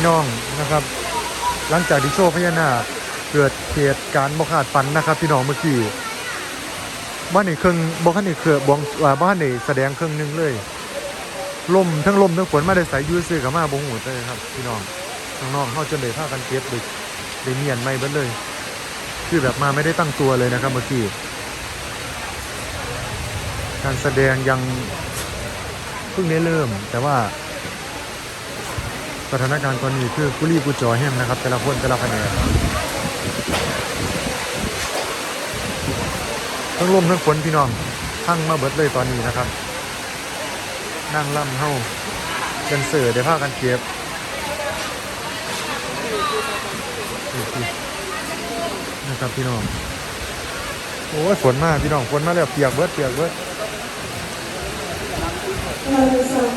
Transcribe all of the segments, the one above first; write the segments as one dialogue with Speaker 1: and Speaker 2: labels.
Speaker 1: พี่น้องนะครับ หลังจากที่โชว์พญานาคเกิดเหตุการณ์บ่คาดฝันนะครับ พี่น้องเมื่อกี้บ้านในเครื่องบ่คันในเครือบองบ้านในแสดงเครื่องหนึงเลยลมทั้งลมทั้งฝนมาได้ใส่อยูซื้อกับมาบ่หูเลยครับ พี่น้องน้องๆเฮาจนได้ากันเก็บดึกได้เมียนไม่เบิดเลย คือแบบมาไม่ได้ตั้งตัวเลยนะครับเมื่อกี้การแสดงยังเพิ่งได้เริ่มแต่ว่า สถานการณ์ตอนนี้คือกุลีกุจอแห้งนะครับ แต่ละคนแต่ละแผนกทั้งลมทั้งฝนพี่น้องทั้งมาเบิดเลยตอนนี้นะครับ นั่งล่ำเฮาเดนเสือได้ผ้ากันเก็บนี่ๆนะครับพี่น้องโอ้ยฝนมากพี่น้องฝนมาแล้วเปียกเบิดเปียกเบิด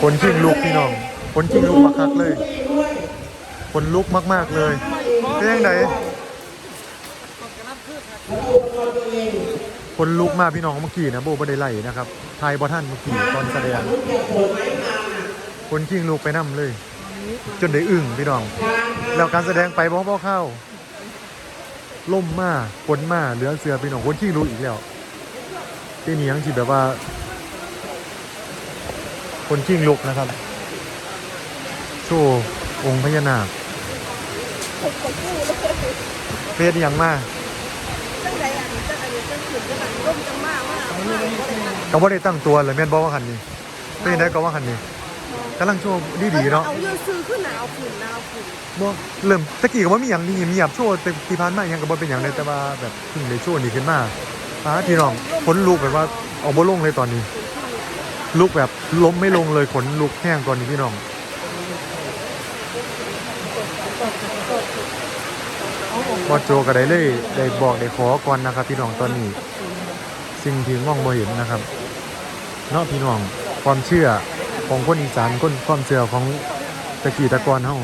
Speaker 1: ฝนชิงลุกพี่น้องฝนชิงลุกมาคักเลย คนลุกมาก ๆ เลยเป็นยังไงคนลุกมากพี่น้องเมื่อกี้นะโบไม่ได้ไล่นะครับทายบอท่านเมื่อกี้ตอนแสดงคนขิงลูกไปนั่เลย จนได้อึ้งพี่น้อง แล้วการแสดงไปบ้องบ่เข้าล่มมาฝนมาเหลือเสือพี่น้องคนขิงลูกอีกแล้วที่นี่ยังที่แบบว่า คนขิงลูกนะครับโชว์องค์พญานาค เฟสยังมา
Speaker 2: จังใดอันนี้จังอันนี้จังขึ้นจังอันนี้ร่มจังมากมากมาก
Speaker 1: ก็บ่ได้ตั้งตัวเลยแม่นบอกว่าหันนี่เป็นได้ก็ว่าหันนี่กำลังโชว์ดีดีๆเนาะ
Speaker 2: เอาเยอะซื้อขึ้นหนาวขึ้นหนาวขึ้น
Speaker 1: บ่เริ่มตะกี้ก็บ่มีหยังดีเงียบโชว์แต่ที่ผ่านมาหยังก็บ่เป็นหยังเลยแต่ว่าแบบเพิ่งได้โชว์นี่ขึ้นมาฟ้าพี่น้องขนลุกแบบว่าเอาบ่ลงเลยตอนนี้ลุกแบบล้มไม่ลงเลยขนลุกแห้งตอนนี้พี่น้อง บอโจก็ได้เลยได้บอกได้ขอก่อนนะครับ พี่น้องตอนนี้ สิ่งที่มองบ่เห็นนะครับเนาะพี่น้องความเชื่อของคนอีสานคนความเชื่อของตะกี้ตะกอนเฮา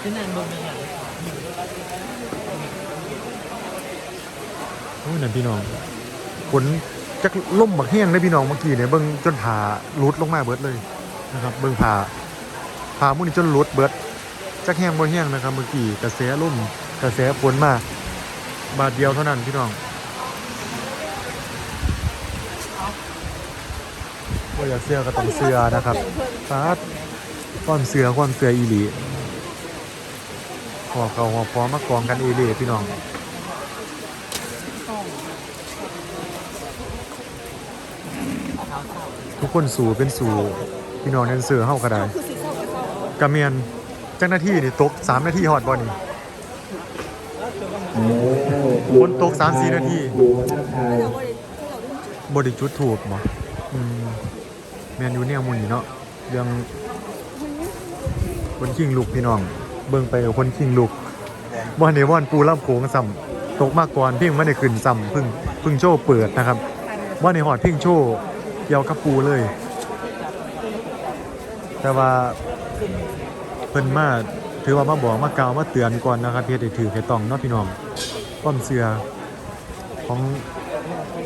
Speaker 3: ที่นั่นบ่มีอย่าง
Speaker 1: โอ้ยนั่นพี่น้องฝนจักล่มบักแห้งเลยพี่น้องเมื่อกี้เนี่ยเบิ่งจนผ่ารุดลงมาเบิดเลยนะครับ เบิ่งผ่าผ่ามุ่นี่จนรุดเบิดจักแห้งบ่แห้งนะครับเมื่อกี้กระแสล่ม กระแสฝนมาบาทเดียวเท่านั้นพี่น้องว่าอยากเสื้อก็ต้องเสื้อนะครับฟาดความเสื้อความเสื้ออีหลีหอบเขาหอบพร้อมมากองกันเอเล่พี่น้องทุกคนสู่เป็นสู่พี่น้องแดนเซอร์เฮาก็ได้
Speaker 2: คือเศร้ากับเศร้ากะ
Speaker 1: เมียนเจังนาที่นี่ตก3นาทีฮอดบ่นี่ ฝนตก3-4นาที
Speaker 2: เราก็เลยเราดูจุด
Speaker 1: บ่ได้จุดถูกบ่อืมแมนยู่แนวหมู่นี่เนาะเรื่องคนขิงลูกพี่น้อง เบิ่งไปคนขิงลูกบ่ได้ว่อนปูล่ำโขงซ้ำตกมาก่อนเพียงบ่ได้ขึ้นซ้ำพิ่งพิ่งโชว์เปิดนะครับว่าในหอดเพ่งโชว์เกี่ยวกับปูเลย แต่ว่าเพิ่นมาถือว่ามาบอกมากล่าวมาเตือนก่อนนะครับเพื่อได้ถือให้ต้องเนาะพี่น้อง ความเชื่อของ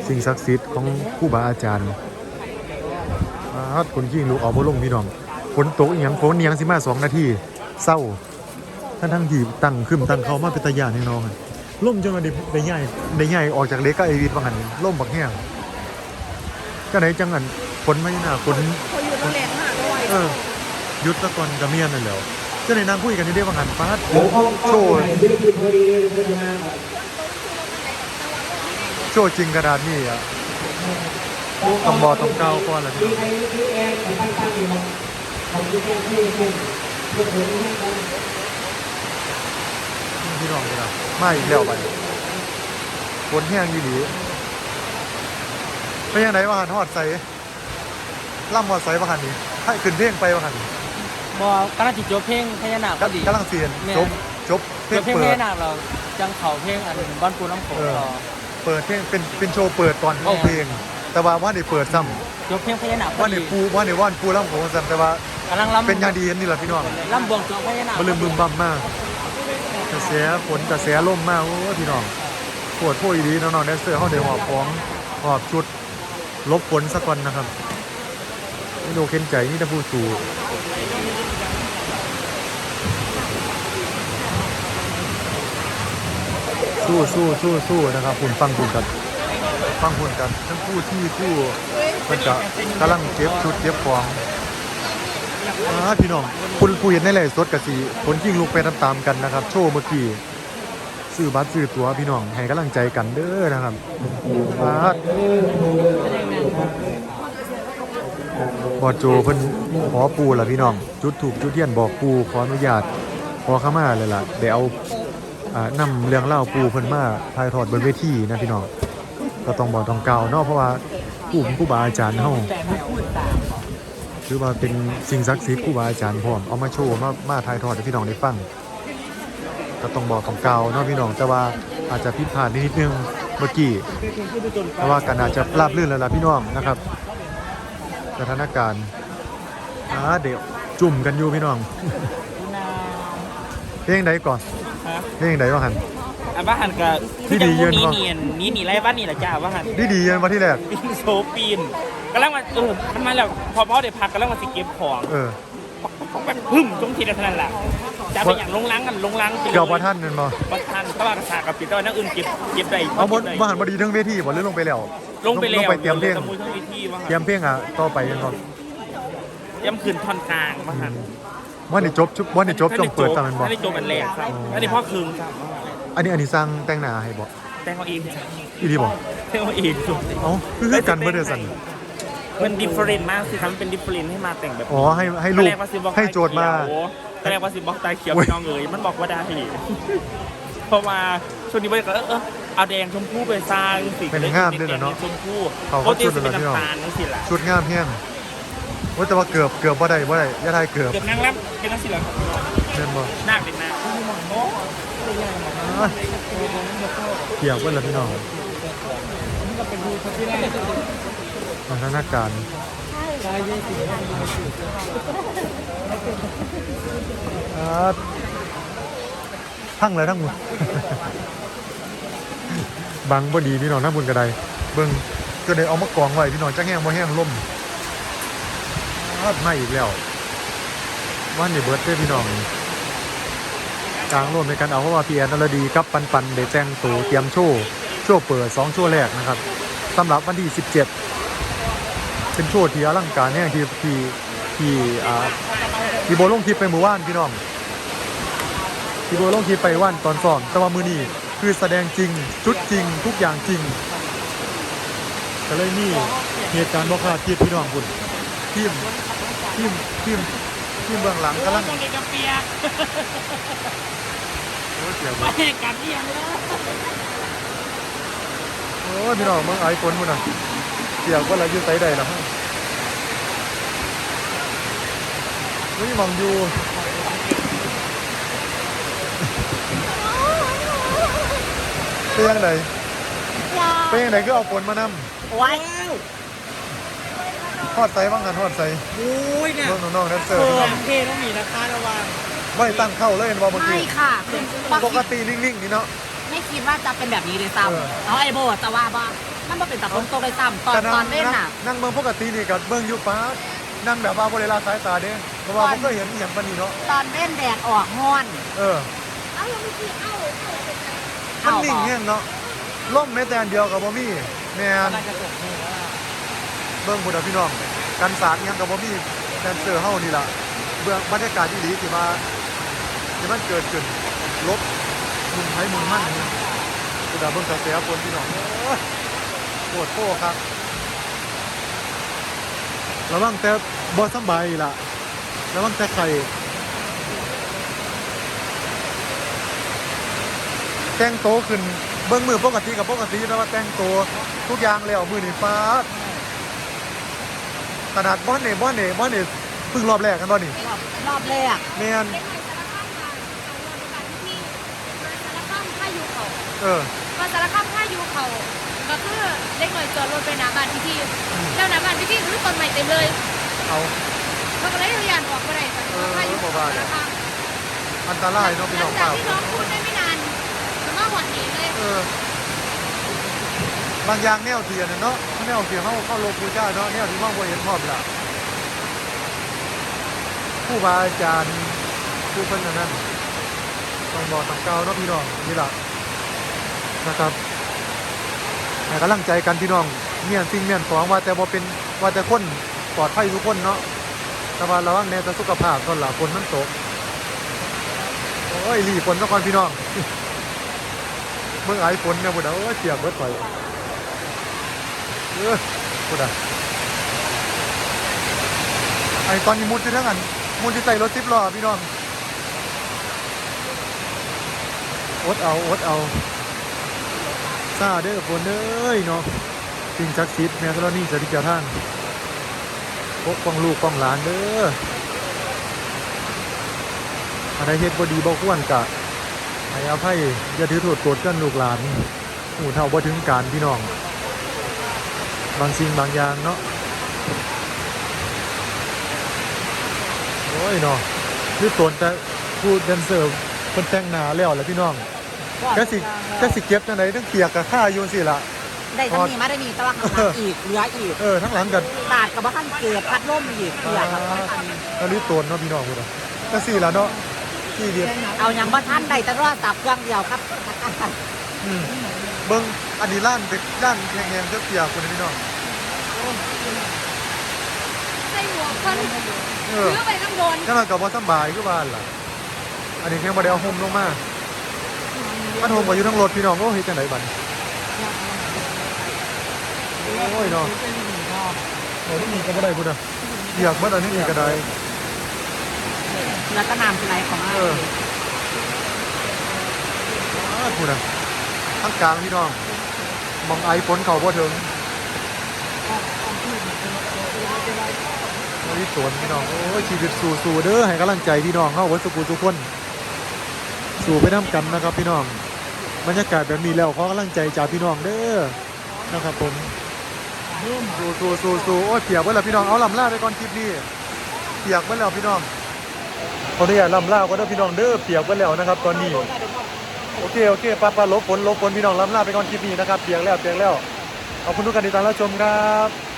Speaker 1: สิ่งศักดิ์สิทธิ์ของครูบาอาจารย์อาคนขี้ลูกออกบ่ลงพี่น้องฝนตกอีหยังฝนเนียงสิมาสองนาทีเศร้าทั้งทั้งๆที่ตั้งขึ้นตั้งเขามาเป็นตาย่านให้น้องอะล่มจนมาได้ได้ใหญ่ได้ใหญ่ออกจากเล็กก็ไอวิทว่างั้นล่มบักแห้งก็ไหนจังอันฝนไม่น่าฝน
Speaker 2: เขาอยู่นั่นแหละหาด้วย
Speaker 1: เออหยุดตะกอนกระเมียนนั่นแหล้วจะในนางคุยกันนี่ได้ว่างันฟาดโชว์ โชว์จริงกระดาษนี่อะต้องบอกต้องเก้าก่อนละพี่พี่น้องพี่น้องมาอีกแล้วไปฝนแห้งยี่หลีเป็นยังไงว่าหันหอดใส่ล่ำหอดใส่ว่าหันนี่ให้ขึ้นเพลงไปว่าหันนี่
Speaker 3: บ่กำลังสิจบเพลงพญานาคพอดี
Speaker 1: กำลังเสียน
Speaker 3: แม่น
Speaker 1: จบจบเพ
Speaker 3: จ
Speaker 1: ลง
Speaker 3: บเพลง
Speaker 1: เปิ
Speaker 3: พ
Speaker 1: ด
Speaker 3: ญานาคเราจังเขาเพลงอันบ้านปูน้ำโขง
Speaker 1: เออ
Speaker 3: รอ
Speaker 1: เปิดเพลงเป็นเป็นโชว์เปิดตอนเข้า
Speaker 3: แม่น
Speaker 1: เพลง แต่ว่าว่าได้เปิดซ้
Speaker 3: จบเพลงพญานาคำพอ
Speaker 1: ว่าได้
Speaker 3: ดี
Speaker 1: ปูว่าได้ว่านปูล่ำของซ้ำแต่ว่ากำ
Speaker 3: ลังลำ
Speaker 1: เป็นอย่างดีนี่แหละพี่น้อง
Speaker 3: ลำบวงสรวงพญานาค
Speaker 1: มาลืมบึมบั่มมากกระแสฝนกระแสลมมากโอ้พี่น้องปวดโพยดีน้องๆแดนเซอร์เขาเดี๋ยวหอบของหอบชุดลบฝนสักก่อนนะครับนี่ดูเข็นใจนี่ตะพูสู่ สู้สู้สู้สู้นะครับคุณฟังคุณกันฟังคุณกันทั้งคู่ที่คู่มันจะกำลังเก็บชุดเก็บของอาพี่น้องคุณคุยในไลสดกับสีคนยิ่งลุกไปตามๆกันนะครับ โชว์เมื่อกี้ซื้อบัตรซื้อตั๋วพี่น้องให้กำลังใจกันเด้อนะครับอ่าบอดโจเพิ่นขอปูล่ะพี่น้อง จุดถูกจุดเทียนบอกปูขออนุญาตขอข้ามาเลยล่ะเดี๋ยวเอา อ่านำเรื่องเล่าปูเพิ่นมาถ่ายทอดบนเวทีนะพี่น้องก็ต้องบอกต้องกล่าวเนาะเพราะว่าผู้ผู้บาอาจารย์เฮาถือว่าเป็นสิ่งศักดิ์สิทธิ์ผู้บาอาจารย์พร้อมเอามาโชว์มามาถ่ายทอดให้พี่น้องได้ฟังก็ต้องบอกต้องกล่าวเนาะพี่น้องแต่ว่าอาจจะผิดพลาดนิดนึงเมื่อกี้เพราะว่ากันอาจจะราบรื่นแล้วล่ะพี่น้องนะครับสถานการณ์อ่าเดี๋ยวจุ่มกันอยู่พี่น้อง พลงใดก่อน
Speaker 3: ฮะ
Speaker 1: เพลงใดว่าหัน
Speaker 3: อันว่าหันกับ
Speaker 1: ที่ดีเยิน
Speaker 3: นี้
Speaker 1: วะ
Speaker 3: เนียนนี้หนีไล่บ้านนี่แหละจ้าว่าหัน
Speaker 1: ดีดีๆกันมาที่แรก
Speaker 3: ปีนโซปีนกำลังมาเออมันมาแล้วพอพ่อได้พักกำลังมาสิเก็บของ
Speaker 1: เออ
Speaker 3: แบบพึ่มจงทีเดียวเท่านั้นแหละจะไปอย่างลงล้างกันลงล้างไปลย
Speaker 1: เกี่ยวกับท่านนั่นบ่
Speaker 3: ประทันเพราะว่ากระสากับปิดแต่ว่านักอื่นเก็บเก็บได้
Speaker 1: เอาบน
Speaker 3: ก็บได้
Speaker 1: มาหันบดีทั้งเวทีบ่หรือลงไปแล้ว
Speaker 3: ลงไปแล้ว
Speaker 1: ลงไปเตรียมเพลง
Speaker 3: ตะมุยทั้งวิธีว่า
Speaker 1: เตรียมเพลงอะต่อไปกันก่อน
Speaker 3: เตรียมคืนท่อนกลางว่าหัน
Speaker 1: ว่านี่จบชุบว่านี่จบจงเปิดตามมันบ่
Speaker 3: อันนี้จบอันแรกครับ อันนี้พ่อคืนครับ
Speaker 1: อันนี้อันนี้สร้างแต่งหน้าให้บ่
Speaker 3: แต่งเอาเองจ้ะ
Speaker 1: อีดีบ่
Speaker 3: แต่งเอาเองสุด
Speaker 1: เอ้าคือคือกันบ่ได้สั่น
Speaker 3: มันดิฟเฟอเรนต์มากสิครับมันเป็นดิฟเฟอเรนต์ให้มาแต่งแบบ
Speaker 1: อ๋อให้ให้ลูก
Speaker 3: ตอนแรว่าสิบอก
Speaker 1: ให้โจทย์มา
Speaker 3: ตอนแรกว่าสิบอกตาเขียว
Speaker 1: โอ้ย
Speaker 3: พี่น้องเอ๋ยมันบอกว่าได้เพราะว่าช่วงนี้บริการเออเอาแดงชมพูไปสร้างสี
Speaker 1: เป็นงามด้วยเหรอเนาะ
Speaker 3: ชมพู
Speaker 1: เขา
Speaker 3: เขา
Speaker 1: ก็
Speaker 3: ตี
Speaker 1: ชุด
Speaker 3: สิ
Speaker 1: เลย
Speaker 3: เป็น
Speaker 1: นะพี่น้อง
Speaker 3: น้ำตาลนั่นสิล่ะ
Speaker 1: ชุดงามแฮง โอ้ยแต่ว่าเกือบเกือบบ่ได้บ่ได้อย่าได้เกือบ
Speaker 3: เกือบนั่งแล้วเป็นนั่นสิล่ะ
Speaker 1: เช่นบ่
Speaker 3: หน้าเป็นหน้าโอ้
Speaker 1: อะเกี่ยวกันแล้วพี่น้องสถานการณ์อ่าทั้งเลยทั้งหมดบังบ่ดีพี่น้องทั้งบุญกระไดเบิ่งก็ได้เอามากองไว้พี่น้องจักแห้งบ่แห้งล่มอาด มาอีกแล้ววันนี้เบิร์ดเด้พี่น้องกลางร่วมในการเอาเพราะว่าพี่แอนนรดีกับปันปันได้แต่งตัวเตรียมโชว์โชว์เปิดสองโชว์แรกนะครับสำหรับวันที่ 17 เป็นโชว์ที่อลังการเนี่ยที่ที่ที่อ่าที่โบลงคลิปไปเมื่อวานพี่น้องที่โบลงคลิปไปว่านตอนซ้อมแต่ว่ามือนี้คือแสดงจริงชุดจริงทุกอย่างจริงก็เลยนี่เหตุการณ์บ่คาดคิดพี่น้องคุณทีม ทีมทีมทีมเบื้องหลังกำลัง
Speaker 3: ตรงนี้กับเปียก
Speaker 1: โอ้ยเสีย
Speaker 3: ไม่ให้กัดเอียงเลย
Speaker 1: โอ้ยพี่น้องเมืองไอ้คนมุ่นน่ะเสียว่าอะไรอยู่ไสใดล่ะฮะนี่มองอยู่เป็นยังไงเป็นยังไงก็เอาฝนมานำ
Speaker 3: ว้าย
Speaker 1: ท อดใส่บ้างกันทอดใส่
Speaker 3: โอ้ยเนี่ย
Speaker 1: น้องน้องๆแดนเซอ
Speaker 3: เอ
Speaker 1: ร์
Speaker 3: อ
Speaker 1: พี่น้อง
Speaker 3: เพต้องมีนะคะระวัง
Speaker 1: ไม่ตั้งเข้าเลยเห็นว่าเมื่อ
Speaker 2: ไม่
Speaker 1: กี้
Speaker 2: ค่ะคือบ่
Speaker 1: ป
Speaker 2: คิ
Speaker 1: ก
Speaker 2: ด
Speaker 1: ตินิ่งๆนี่เนาะ
Speaker 2: ไม่คิดว่าจะเป็นแบบนี้เลยซ้
Speaker 1: เออำ
Speaker 2: เอาไอโบจะว่าบ้ามันมาเป็นตะพงโตเลยซ้ำตอน
Speaker 1: แต่
Speaker 2: ตอนเล่นน่ะ
Speaker 1: นั่งเบิ่งปกตินี่กับเบิ่งอยู่ฟ้านั่งแบบว่าบริลาสายตาเด้เพราะว่าผมก็เห็นอหย่างปานนี้เนาะ
Speaker 2: ตอนเล่นแดดออกห้อน
Speaker 1: เออ
Speaker 2: เอายังไม่คิดเอา
Speaker 1: มันนิ่งแห้งเนาะล่มแม้แต่อันเดียวกับบ่มีแม่น
Speaker 3: น่าจะตกมือแล้วล่ะ
Speaker 1: เบิ่งพุ่นน่ะพี่น้อง กันสาดอิหยังกับบ่มีแดนเซอร์เฮานี่ล่ะเบื้องบรรยากาศที่ดีที่มาที่มันเกิดขึ้นลบมุมไผมุมมันนี่คือดาเบิ่งกระแสฝนพี่น้องปวดโป้ครับระวังแต่บ่สบายล่ะระวังแต่ไข่แต่งโตขึ้นเบิ่งมือปกติกับปกติแต่ว่าแต่งตัวทุกอย่างแล้วมือนี่ฟ้า ขนาดบ้านเนี่ยบ้านเนี่ยบ้านเนี่ยเพิ่งรอบแรกกันบ้านนี่
Speaker 2: รอบรอบแรก
Speaker 1: แมน
Speaker 2: ข้ามท่ายูเขา
Speaker 1: เออ
Speaker 2: มาสารข้ามท่ายูเขาก็คือเล็กหน่อยจอดรถไปหน้าบ้านพี่พี่แล้วหน้าบ้านพี่พี่คือต้นใหม่เต็มเลย
Speaker 1: เอา
Speaker 2: เขาก็เลยพยายามออกมาได้แต่ว่าท่ายูเขาสารข้าม
Speaker 1: อันตรายเนาะพี่
Speaker 2: หลั
Speaker 1: น้องง
Speaker 2: จาก
Speaker 1: เปล่า
Speaker 2: ที่น้องพูดได้ไม่นานถึงว่าหวัดหนีเลย
Speaker 1: เออบางอย่างแนวเทียนนะเนาะ แนวเทียนเขาเข้าโลกูจ้าเนาะแนวที่มองบ่เห็นพร้อมละผู้บาอาจารย์ผู้เป็นอันนั้นต้องบอกต้องเก่าเนาะพี่น้องนี่ละนะครับให้กำลังใจกันพี่น้องเมียนสิ่งเมียนของว่าแต่บ่เป็นว่าแต่คนปลอดภัยทุกคนเนาะแต่ว่าระวังแน่แต่สุขภาพตอนหลังฝนมันตกโอ้ยรีฝนซะก่อนพี่น้องเมื่อไอ้ฝนเนี่ยบุดาโอ้ยเปียกเบิดไป เออบุดาไอ้ตอนนี้มุดที่ทั้งอันมุดที่ใส่รถสิบล้อพี่น้องอดเอาอดเอาซาเด้อฝนเอ้ยเนาะสิ่งศักดิ์สิทธิ์แม่ธรณีสถิตเจ้าท่านปกป้องลูกป้องหลานเด้ออะไรเฮ็ดบ่ดีบ่ควรกะให้อภัยอย่าถือโทษโกรธกันลูกหลานหูเท่าบ่ถึงการพี่น้อง บางสิ่งบางอย่างเนาะโอ้ยเนาะคือตนแต่ผู้แดนเซอร์คนแต่งหน้าแล้วแหละพี่น้องแค่สิแค่สิเก็บจังไดทั้งเปียกกับข้าอยู่สิล่ะ
Speaker 4: ได้ทั้งนี้มาได้มีแต่ว่าข้างหลังอีกเหลืออีก
Speaker 1: เออทั้งหลังกัน
Speaker 4: ตาดกับว่าท่านเกิดพัดลมอีกเกลือกับว่าท่าน
Speaker 1: แล้วรีบตนเนาะพี่น้องพุ่นน่ะก็สิล่ะเนาะที่เดียว
Speaker 4: เอาอย่างว่าท่านได้แต่รอดตับเครื่องเดียวครับ
Speaker 1: อืมเบิ่งอันนี้ล้านเป็นล้านแข็งๆเปียกๆพุ่นน่ะพี่น้อง
Speaker 2: ใส่หัวคน
Speaker 1: เอ
Speaker 2: ถื
Speaker 1: อ
Speaker 2: อไปข้างบน
Speaker 1: จังหวะกับว่าสำบายคือบ้านล่ะ อันนี้แค่บ่ได้เอาห่มลงมามันห่มก็อยู่ทั้งรถพี่น้องโอ้เฮ็ดจังไดบัดนี้โอ้ยเนาะโอ้ยนี่ก็บ่ได้พุ่นน่ะอยากเบิดอันนี้ก็ได้
Speaker 4: แล้วก็นำไหลของ
Speaker 1: เอออ้าพุ่นน่ะทั้งกลางพี่น้องมองไอฝนเข้าบ่ถึง โอ้สวนพี่น้องโอ้ยชีวิตสู้ๆเด้อให้กำลังใจพี่น้องเฮาเบิดสุขุทุกคนสู่ไปน้ำกันนะครับพี่น้องบรรยากาศแบบนี้แล้วขอกำลังใจจากพี่น้องเด้อนะครับผมสู้สู้สู้สู้โอ้ยเปียกไว้แล้วพี่น้องเอาลำล่าไปก่อนคลิปนี้เปียกไว้แล้วพี่น้องขออนุญาตลำล่าก็ได้อพี่น้องเด้อเปียกไว้แล้วนะครับ ตอนนี้โอเคโอเคปาปาลบฝนลบฝนพี่น้องลำล่าไปก่อนคลิปนี้นะครับเปียกแล้วเปียกแล้วขอบคุณทุกการติดตามรับชมครับ